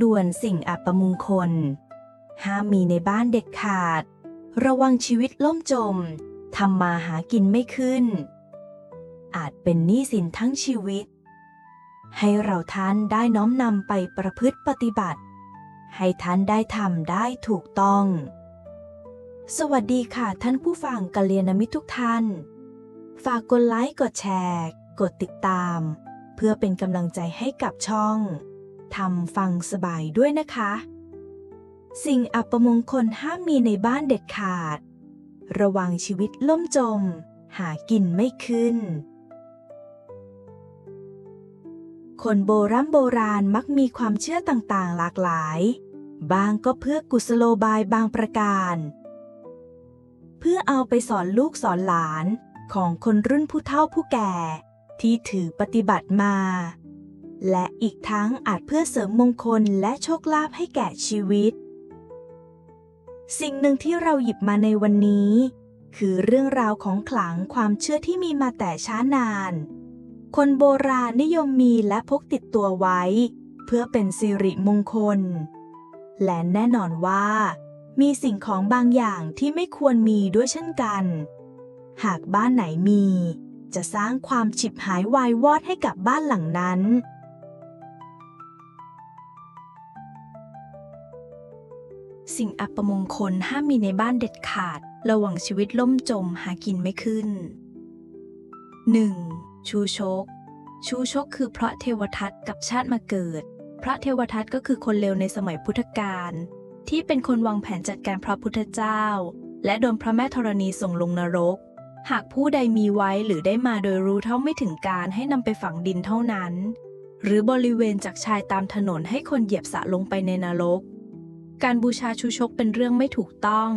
ด่วนสิ่งอัปมงคล ห้ามมีในบ้านเด็ดขาด ระวังชีวิตล่มจม ทำมาหากินไม่ขึ้น อาจเป็นหนี้สินทั้งชีวิต ให้เราท่านได้น้อมนำไปประพฤติปฏิบัติ ให้ท่านได้ทำได้ถูกต้อง สวัสดีค่ะท่านผู้ฟังกัลยาณมิตรทุกท่าน ฝากกดไลค์ กดแชร์ กดติดตาม เพื่อเป็นกำลังใจให้กับช่อง ทำฟังสบายด้วยนะคะ สิ่งอัปมงคลห้ามมีในบ้านเด็ดขาด ระวังชีวิตล่มจม หากินไม่ขึ้น คนโบรโบราณมักมีความเชื่อต่างๆ หลากหลาย บางก็เพื่อกุศโลบายบางประการ เพื่อเอาไปสอนลูกสอนหลานของคนรุ่นผู้เฒ่าผู้แก่ ที่ถือปฏิบัติมา และอีกทั้งอาจเพื่อเสริมมงคลและโชคลาภให้แก่ชีวิต สิ่งหนึ่งที่เราหยิบมาในวันนี้ คือเรื่องราวของขลังความเชื่อที่มีมาแต่ช้านาน คนโบราณนิยมมีและพกติดตัวไว้ เพื่อเป็นสิริมงคล และแน่นอนว่า มีสิ่งของบางอย่างที่ไม่ควรมีด้วยเช่นกัน หากบ้านไหนมี จะสร้างความฉิบหายวายวอดให้กับบ้านหลังนั้น สิ่งอัปมงคลห้ามมีในบ้านเด็ดขาด ระหว่างชีวิตล่มจมหากินไม่ขึ้น 1. ชูชก ชูชกคือพระเทวทัตกับชาติมาเกิด พระเทวทัตก็คือคนเลวในสมัยพุทธกาลที่เป็นคนวางแผนจัดการพระพุทธเจ้า และโดนพระแม่ธรณีส่งลงนรก หากผู้ใดมีไว้หรือได้มาโดยรู้เท่าไม่ถึงการให้นำไปฝังดินเท่านั้น หรือบริเวณจากชายตามถนนให้คนเหยียบสะลงไปในนรก การบูชาชูชกเป็นเรื่องไม่ถูกต้อง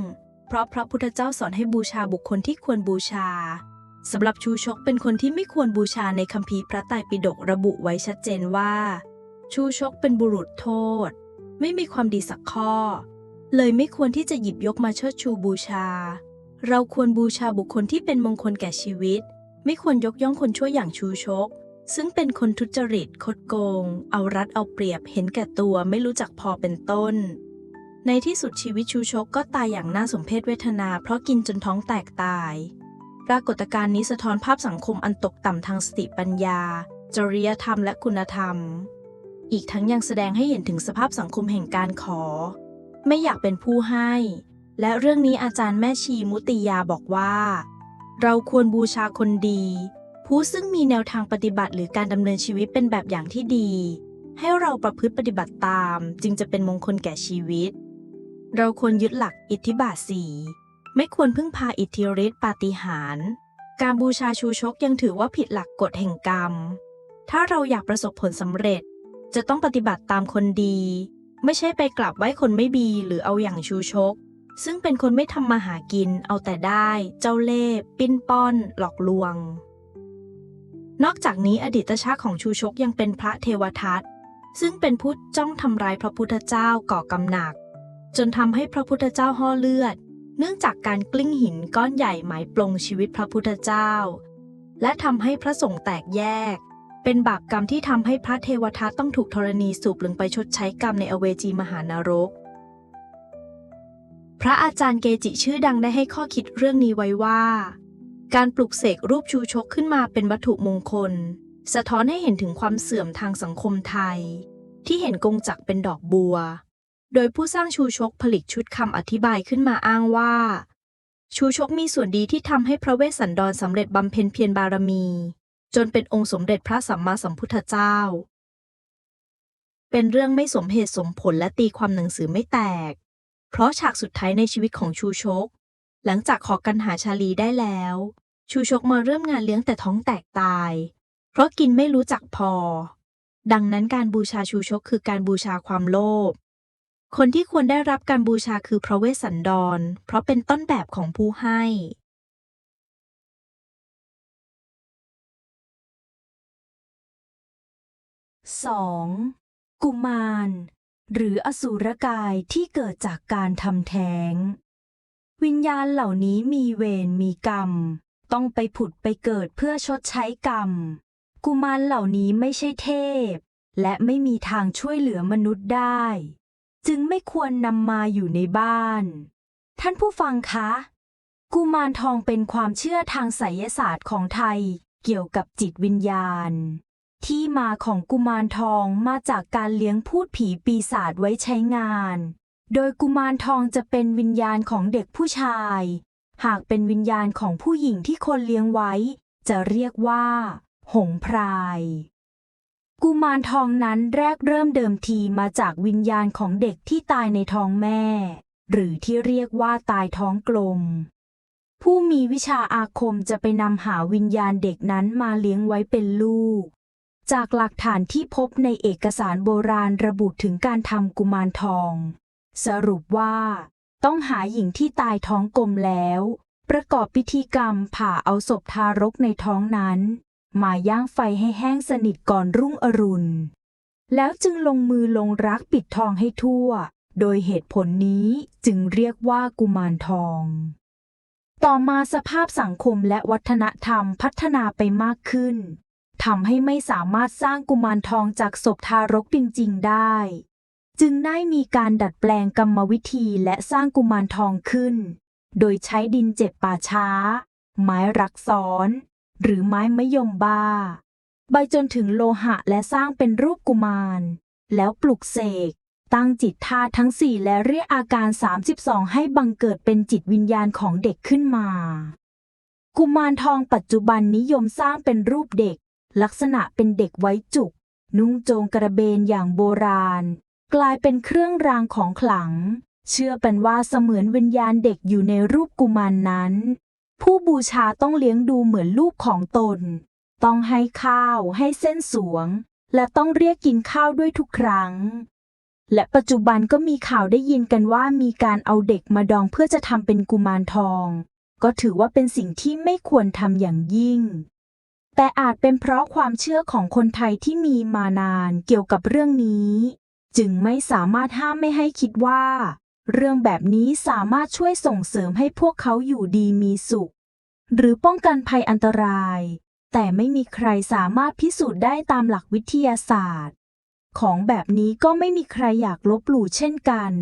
เพราะพระพุทธเจ้าสอนให้บูชาบุคคลที่ควรบูชาสำหรับชูชกเป็นคนที่ไม่ควรบูชาในคัมภีร์พระไตรปิฎกระบุไว้ชัดเจนว่า ชูชกเป็นบุรุษโทษ ไม่มีความดีสักข้อ เลยไม่ควรที่จะหยิบยกมาเชิดชูบูชา เราควรบูชาบุคคลที่เป็นมงคลแก่ชีวิต ไม่ควรยกย่องคนชั่วอย่างชูชก ซึ่งเป็นคนทุจริตคดโกง เอารัดเอาเปรียบเห็นแก่ตัวไม่รู้จักพอเป็นต้น ในที่สุดชีวิตชูชกก็ตายอย่างน่าสมเพชเวทนา เพราะกินจนท้องแตกตาย ปรากฏการณ์นี้สะท้อนภาพสังคมอันตกต่ำทางสติปัญญา จริยธรรมและคุณธรรม อีกทั้งยังแสดงให้เห็นถึงสภาพสังคมแห่งการขอ ไม่อยากเป็นผู้ให้ และเรื่องนี้อาจารย์แม่ชีมุติยาบอกว่า เราควรบูชาคนดี ผู้ซึ่งมีแนวทางปฏิบัติหรือการดำเนินชีวิตเป็นแบบอย่างที่ดีให้เราประพฤติปฏิบัติตามจึงจะเป็นมงคลแก่ชีวิต เราควรยึดหลักอิทธิบาทสี่ไม่ควรพึ่งพาอิทธิฤทธิปาฏิหาริย์การบูชาชูชกยังถือว่าผิดหลักกฎแห่งกรรม ถ้าเราอยากประสบผลสำเร็จ จะต้องปฏิบัติตามคนดี ไม่ใช่ไปกลับไหว้คนไม่ดีหรือเอาอย่างชูชก ซึ่งเป็นคนไม่ทำมาหากิน เอาแต่ได้ เจ้าเล่ห์ปิ้นป้อน หลอกลวง นอกจากนี้อดีตชาติของชูชกยังเป็นพระเทวทัตซึ่งเป็นผู้จ้องทำร้ายพระพุทธเจ้าก่อกำหนัก จนทำให้พระพุทธเจ้าห่อเลือด เนื่องจากการกลิ้งหินก้อนใหญ่หมายปลงชีวิตพระพุทธเจ้า และทำให้พระสงฆ์แตกแยก เป็นบาปกรรมที่ทำให้พระเทวทัตต้องถูกธรณีสูบลงไปชดใช้กรรมในอเวจีมหานรก พระอาจารย์เกจิชื่อดังได้ให้ข้อคิดเรื่องนี้ไว้ว่า การปลุกเสกรูปชูชกขึ้นมาเป็นวัตถุมงคล สะท้อนให้เห็นถึงความเสื่อมทางสังคมไทย ที่เห็นกงจักเป็นดอกบัว โดยผู้สร้างชูชกผลิตชุดคำอธิบายขึ้นมาอ้างว่า ชูชกมีส่วนดีที่ทำให้พระเวสสันดรสำเร็จบำเพ็ญเพียรบารมี จนเป็นองค์สมเด็จพระสัมมาสัมพุทธเจ้า เป็นเรื่องไม่สมเหตุสมผลและตีความหนังสือไม่แตก เพราะฉากสุดท้ายในชีวิตของชูชก หลังจากขอกันหาชาลีได้แล้ว ชูชกมาเริ่มงานเลี้ยงแต่ท้องแตกตาย เพราะกินไม่รู้จักพอ ดังนั้นการบูชาชูชกคือการบูชาความโลภ คนที่ควรได้รับการบูชาคือพระเวสสันดร เพราะเป็นต้นแบบของผู้ให้ 2. กุมาร หรืออสูรกายที่เกิดจากการทำแท้ง วิญญาณเหล่านี้มีเวรมีกรรม ต้องไปผุดไปเกิดเพื่อชดใช้กรรม กุมารเหล่านี้ไม่ใช่เทพ และไม่มีทางช่วยเหลือมนุษย์ได้ จึงไม่ควรนำมาอยู่ในบ้าน ท่านผู้ฟังคะ กุมารทองเป็นความเชื่อทางไสยศาสตร์ของไทยเกี่ยวกับจิตวิญญาณ ที่มาของกุมารทองมาจากการเลี้ยงพูดผีปีศาจไว้ใช้งาน โดยกุมารทองจะเป็นวิญญาณของเด็กผู้ชาย หากเป็นวิญญาณของผู้หญิงที่คนเลี้ยงไว้ จะเรียกว่า หงพราย กุมารทองนั้นแรกเริ่มเดิมทีมาจากวิญญาณของเด็กที่ตายในท้องแม่ หรือที่เรียกว่าตายท้องกลม ผู้มีวิชาอาคมจะไปนำหาวิญญาณเด็กนั้นมาเลี้ยงไว้เป็นลูก จากหลักฐานที่พบในเอกสารโบราณระบุถึงการทำกุมารทอง สรุปว่า ต้องหาหญิงที่ตายท้องกลมแล้ว ประกอบพิธีกรรมผ่าเอาศพทารกในท้องนั้น มาย่างไฟให้แห้งสนิทก่อนรุ่งอรุณ แล้วจึงลงมือลงรักปิดทองให้ทั่ว โดยเหตุผลนี้จึงเรียกว่ากุมารทอง ต่อมาสภาพสังคมและวัฒนธรรมพัฒนาไปมากขึ้นทำให้ไม่สามารถสร้างกุมารทองจากศพทารกจริงๆได้ จึงได้มีการดัดแปลงกรรมวิธีและสร้างกุมารทองขึ้น โดยใช้ดินเจ็บป่าช้า ไม้รักซ้อน หรือไม้มะยมบ้า ใบจนถึงโลหะและสร้างเป็นรูปกุมาร แล้วปลุกเสก ตั้งจิตท่าทั้งสี่และเรียกอาการ 32 ให้บังเกิดเป็นจิตวิญญาณของเด็กขึ้นมา กุมารทองปัจจุบันนิยมสร้างเป็นรูปเด็ก ลักษณะเป็นเด็กไว้จุก นุ่งโจงกระเบนอย่างโบราณ กลายเป็นเครื่องรางของขลังเชื่อเป็นว่าเสมือนวิญญาณเด็กอยู่ในรูปกุมารนนั้น ผู้บูชาต้องเลี้ยงดูเหมือนลูกของตน ต้องให้ข้าวให้เส้นสวง และต้องเรียกกินข้าวด้วยทุกครั้ง และปัจจุบันก็มีข่าวได้ยินกันว่ามีการเอาเด็กมาดองเพื่อจะทำเป็นกุมารทอง ก็ถือว่าเป็นสิ่งที่ไม่ควรทำอย่างยิ่ง แต่อาจเป็นเพราะความเชื่อของคนไทยที่มีมานานเกี่ยวกับเรื่องนี้ จึงไม่สามารถห้ามไม่ให้คิดว่า เรื่องแบบนี้สามารถช่วยส่งเสริมให้พวกเขาอยู่ดีมีสุข หรือป้องกันภัยอันตราย แต่ไม่มีใครสามารถพิสูจน์ได้ตามหลักวิทยาศาสตร์ ของแบบนี้ก็ไม่มีใครอยากลบหลู่เช่นกัน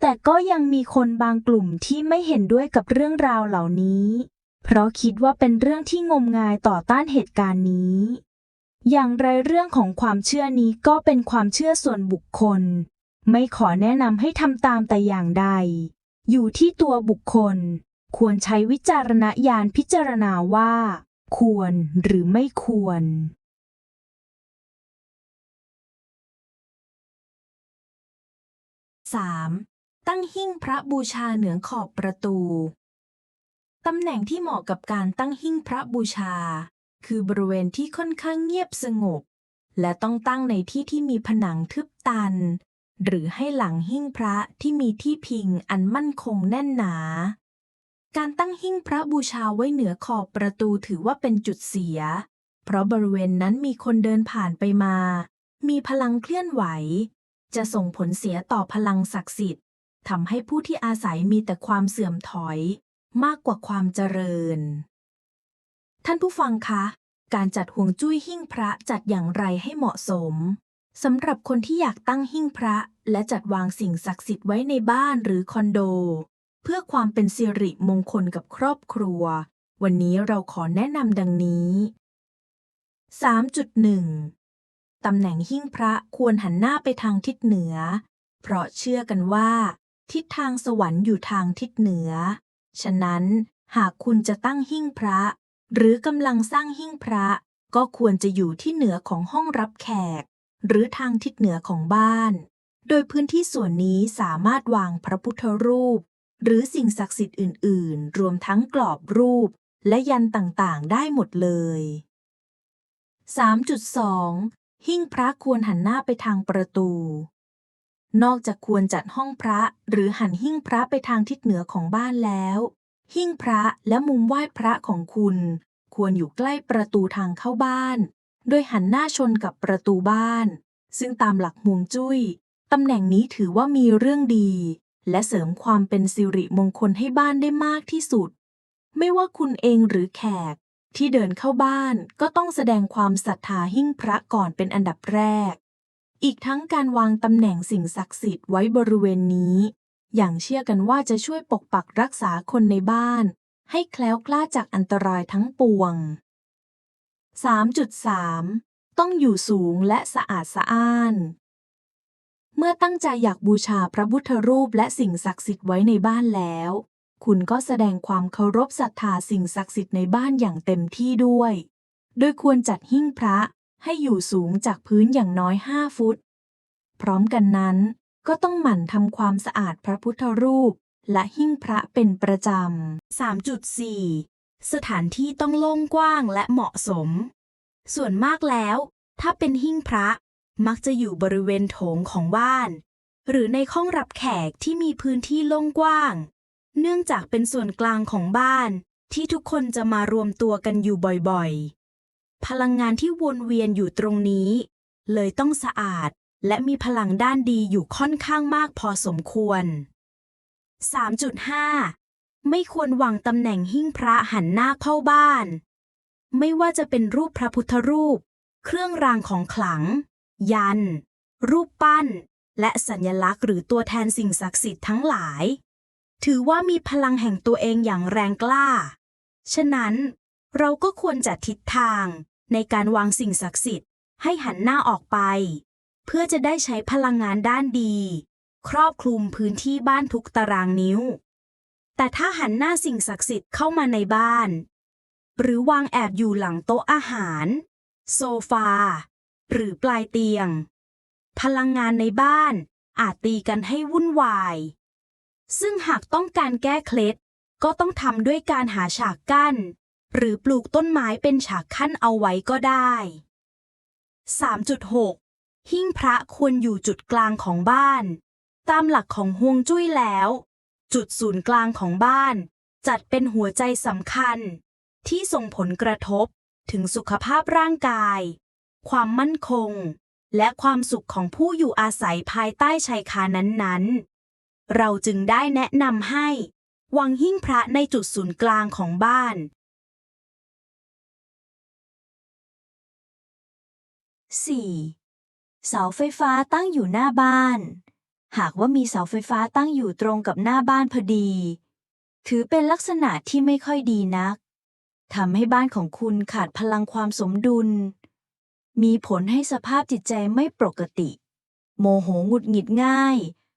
แต่ก็ยังมีคนบางกลุ่มที่ไม่เห็นด้วยกับเรื่องราวเหล่านี้ เพราะคิดว่าเป็นเรื่องที่งมงายต่อต้านเหตุการณ์นี้ อย่างไรเรื่องของความเชื่อนี้ก็เป็นความเชื่อส่วนบุคคล ไม่ขอแนะนำให้ทำตามแต่อย่างใด อยู่ที่ตัวบุคคล ควรใช้วิจารณญาณพิจารณาว่า ควรหรือไม่ควร 3. ตั้งหิ้งพระบูชาเหนือขอบประตู ตำแหน่งที่เหมาะกับการตั้งหิ้งพระบูชา คือบริเวณที่ค่อนข้างเงียบสงบ และต้องตั้งในที่ที่มีผนังทึบตัน หรือให้หลังหิ้งพระที่มีที่พิงอันมั่นคงแน่นหนา การตั้งหิ้งพระบูชาไว้เหนือขอบประตูถือว่าเป็นจุดเสีย เพราะบริเวณนั้นมีคนเดินผ่านไปมา มีพลังเคลื่อนไหว จะส่งผลเสียต่อพลังศักดิ์สิทธิ์ทำให้ผู้ที่อาศัยมีแต่ความเสื่อมถอย มากกว่าความเจริญ ท่านผู้ฟังคะ การจัดห่วงจุ้ยหิ้งพระจัดอย่างไรให้เหมาะสม สำหรับคนที่อยากตั้งหิ้งพระ และจัดวางสิ่งศักดิ์สิทธิ์ไว้ในบ้านหรือคอนโด เพื่อความเป็นสิริมงคลกับครอบครัว วันนี้เราขอแนะนำดังนี้ 3.1 ตำแหน่งหิ้งพระควรหันหน้าไปทางทิศเหนือ เพราะเชื่อกันว่า ทิศทางสวรรค์อยู่ทางทิศเหนือ ฉะนั้นหากคุณจะตั้งหิ้งพระ หรือกำลังสร้างหิ้งพระ ก็ควรจะอยู่ที่เหนือของห้องรับแขก หรือทางทิศเหนือของบ้าน โดยพื้นที่ส่วนนี้สามารถวางพระพุทธรูป หรือสิ่งศักดิ์สิทธิ์อื่น ๆ รวมทั้งกรอบรูป และยันต่างๆ ได้หมดเลย 3.2 หิ้งพระควรหันหน้าไปทางประตู นอกจากควรจัดห้องพระหรือหันหิ้งพระไปทางทิศเหนือของบ้านแล้ว หิ้งพระและมุมไหว้พระของคุณ ควรอยู่ใกล้ประตูทางเข้าบ้าน โดยหันหน้าชนกับประตูบ้าน ซึ่งตามหลักฮวงจุ้ยตำแหน่งนี้ถือว่ามีเรื่องดี และเสริมความเป็นสิริมงคลให้บ้านได้มากที่สุด ไม่ว่าคุณเองหรือแขกที่เดินเข้าบ้านก็ต้องแสดงความศรัทธาหิ้งพระก่อนเป็นอันดับแรก อีกทั้งการวางตำแหน่งสิ่งศักดิ์สิทธิ์ไว้บริเวณนี้ อย่างเชื่อกันว่าจะช่วยปกปักรักษาคนในบ้าน ให้แคล้วคลาดจากอันตรายทั้งปวง 3.3 ต้องอยู่สูงและสะอาดสะอ้าน เมื่อตั้งใจอยากบูชาพระพุทธรูปและสิ่งศักดิ์สิทธิ์ไว้ในบ้านแล้ว คุณก็แสดงความเคารพศรัทธาสิ่งศักดิ์สิทธิ์ในบ้านอย่างเต็มที่ด้วย โดยควรจัดหิ้งพระให้อยู่สูงจากพื้นอย่างน้อย 5 ฟุต พร้อมกันนั้น ก็ต้องหมั่นทำความสะอาดพระพุทธรูป และหิ้งพระเป็นประจำ 3.4 สถานที่ต้องโล่งกว้างและเหมาะสม ส่วนมากแล้ว ถ้าเป็นหิ้งพระมักจะอยู่บริเวณโถงของบ้าน หรือในห้องรับแขกที่มีพื้นที่โล่งกว้าง เนื่องจากเป็นส่วนกลางของบ้านที่ทุกคนจะมารวมตัวกันอยู่บ่อยๆ พลังงานที่วนเวียนอยู่ตรงนี้ เลยต้องสะอาดและมีพลังด้านดีอยู่ค่อนข้างมากพอสมควร 3.5 ไม่ควรวางตำแหน่งหิ้งพระหันหน้าเข้าบ้าน ไม่ว่าจะเป็นรูปพระพุทธรูป เครื่องรางของขลัง ยัน รูปปั้น และสัญลักษณ์หรือตัวแทนสิ่งศักดิ์สิทธิ์ทั้งหลาย ถือว่ามีพลังแห่งตัวเองอย่างแรงกล้า ฉะนั้น เราก็ควรจัดทิศทางในการวางสิ่งศักดิ์สิทธิ์ให้หันหน้าออกไป เพื่อจะได้ใช้พลังงานด้านดี ครอบคลุมพื้นที่บ้านทุกตารางนิ้ว แต่ถ้าหันหน้าสิ่งศักดิ์สิทธิ์เข้ามาในบ้าน หรือวางแอบอยู่หลังโต๊ะอาหาร โซฟา หรือปลายเตียง พลังงานในบ้านอาจตีกันให้วุ่นวาย ซึ่งหากต้องการแก้เคล็ดก็ต้องทำด้วยการหาฉากกั้น หรือปลูกต้นไม้เป็นฉากขั้นเอาไว้ก็ได้ 3.6 หิ้งพระควรอยู่จุดกลางของบ้าน ตามหลักของฮวงจุ้ยแล้ว จุดศูนย์กลางของบ้าน จัดเป็นหัวใจสำคัญ ที่ส่งผลกระทบถึงสุขภาพร่างกาย ความมั่นคง และความสุขของผู้อยู่อาศัยภายใต้ชายคานั้นๆ เราจึงได้แนะนำให้วางหิ้งพระในจุดศูนย์กลางของบ้าน 4. เสาไฟฟ้าตั้งอยู่หน้าบ้าน หากว่ามีเสาไฟฟ้าตั้งอยู่ตรงกับหน้าบ้านพอดี ถือเป็นลักษณะที่ไม่ค่อยดีนักทำให้บ้านของคุณขาดพลังความสมดุล มีผลให้สภาพจิตใจไม่ปกติ โมโหหงุดหงิดง่าย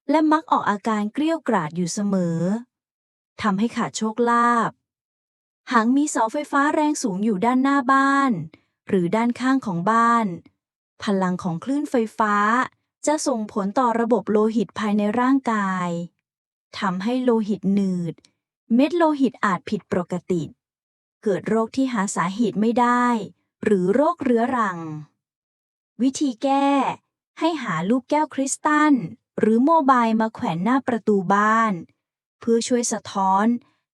และมักออกอาการเกรี้ยวกราดอยู่เสมอทำให้ขาดโชคลาภหากมีเสาไฟฟ้าแรงสูงอยู่ด้านหน้าบ้าน หรือด้านข้างของบ้าน พลังของคลื่นไฟฟ้า จะส่งผลต่อระบบโลหิตภายในร่างกายทำให้โลหิตหนืด เม็ดโลหิตอาจผิดปกติ เกิดโรคที่หาสาเหตุไม่ได้ หรือโรคเรื้อรัง วิธีแก้ ให้หาลูกแก้วคริสตัล หรือโมบายมาแขวนหน้าประตูบ้าน เพื่อช่วยสะท้อน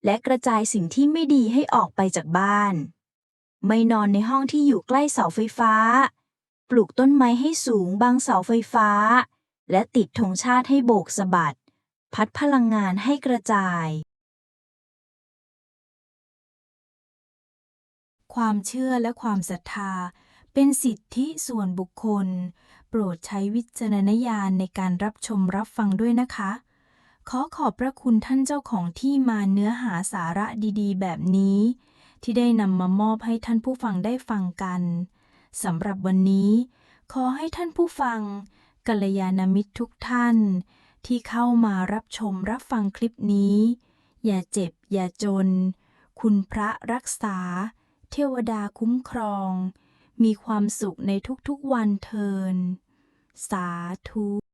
และกระจายสิ่งที่ไม่ดีให้ออกไปจากบ้าน ไม่นอนในห้องที่อยู่ใกล้เสาไฟฟ้า ปลูกต้นไม้ให้สูงบังเสาไฟฟ้า และติดธงชาติให้โบกสะบัด พัดพลังงานให้กระจาย ความเชื่อและความศรัทธา เป็นสิทธิส่วนบุคคล โปรดใช้วิจารณญาณในการรับชมรับฟังด้วยนะคะ ขอขอบพระคุณท่านเจ้าของที่มาเนื้อหาสาระดีๆ แบบนี้ ที่ได้นำมามอบให้ท่านผู้ฟังได้ฟังกัน สำหรับวันนี้ ขอให้ท่านผู้ฟังกัลยาณมิตรทุกท่าน ที่เข้ามารับชมรับฟังคลิปนี้ อย่าเจ็บอย่าจน คุณพระรักษา เทวดาคุ้มครอง มีความสุขในทุกๆวันเทิน สาธุ